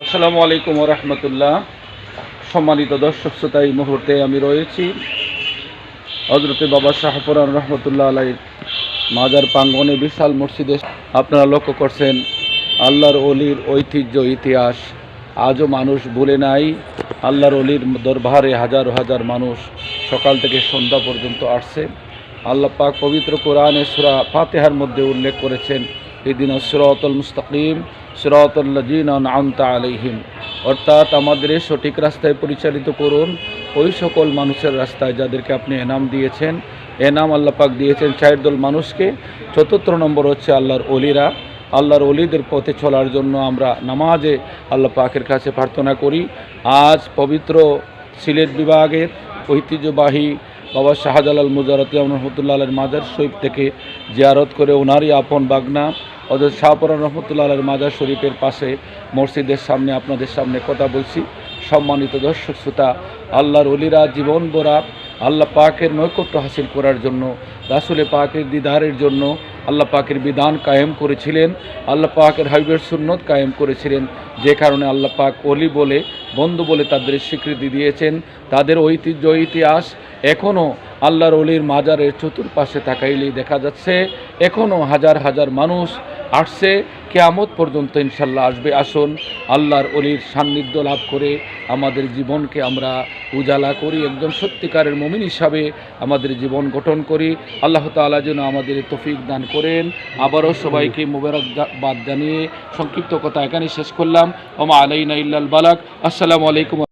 আসসালামু আলাইকুম রহমতুল্লাহ। সম্মানিত দর্শক শ্রোতা, এই মুহূর্তে আমি রয়েছি হজরতে বাবা শাহপুরান রহমতুল্লাহ আলাই মাজার প্রাঙ্গনে বিশাল মসজিদে। আপনারা লক্ষ্য করছেন, আল্লাহর অলির ঐতিহ্য, ইতিহাস আজও মানুষ ভুলে নাই। আল্লাহর অলির দরবারে হাজার হাজার মানুষ সকাল থেকে সন্ধ্যা পর্যন্ত আসছে। আল্লাহ পাক পবিত্র কোরআনে সুরা ফাতেহার মধ্যে উল্লেখ করেছেন এদিন সিরাতুল মুস্তাকিম সিরাতুল্লাজিন আনতা আলাইহিম। অর্থাৎ আমাদের সঠিক রাস্তায় পরিচালিত করুন ওই সকল মানুষের রাস্তায় যাদেরকে আপনি এনাম দিয়েছেন। এনাম আল্লাহ পাক দিয়েছেন চার দল মানুষকে। চতুর্থ নম্বর হচ্ছে আল্লাহর অলিরা আল্লাহর অলিদের পথে চলার জন্য আমরা নামাজে আল্লাহ পাকের কাছে প্রার্থনা করি। আজ পবিত্র সিলেট বিভাগের ঐতিহ্যবাহী বাবা শাহজালাল মুজারতিয়াম রহমতুল্লাহ আলের মাজার শরীফ থেকে জিয়ারত করে ওনারই আপন বাগনা অর্থাৎ শাহপুরান রহমতুল্লাহ আলের মাজার শরীফের পাশে মসজিদের সামনে আপনাদের সামনে কথা বলছি। সম্মানিত দর্শক শ্রোতা, আল্লাহর অলিরা জীবন বোরা আল্লাহ পাকের নৈকট্য হাসিল করার জন্য, রাসুলে পাকের দিদারের জন্য আল্লাহ পাকের বিধান কায়েম করেছিলেন, আল্লাহ পাকের হাইবের সুন্নত কায়েম করেছিলেন। যে কারণে আল্লাহ পাক অলি বলে, বন্ধু বলে তাদের স্বীকৃতি দিয়েছেন। তাদের ঐতিহ্য, ইতিহাস এখনও আল্লাহর অলির মাজারের চতুর্পাশে তাকাইলেই দেখা যাচ্ছে। এখনও হাজার হাজার মানুষ আসছে, কেয়ামত পর্যন্ত ইনশাল্লাহ আসবে। আসুন, আল্লাহর অলির সান্নিধ্য লাভ করে আমাদের জীবনকে আমরা উজালা করি, একজন সত্যিকারের মমিন হিসাবে আমাদের জীবন গঠন করি। আল্লাহ তাআলা যেন আমাদের তফিক দান করেন। আবারও সবাইকে মোবারকবাদ জানিয়ে সংক্ষিপ্ত কথা এখানে শেষ করলাম। ওমা আলাইনা ইল্লাল বালাক। আসসালামু আলাইকুম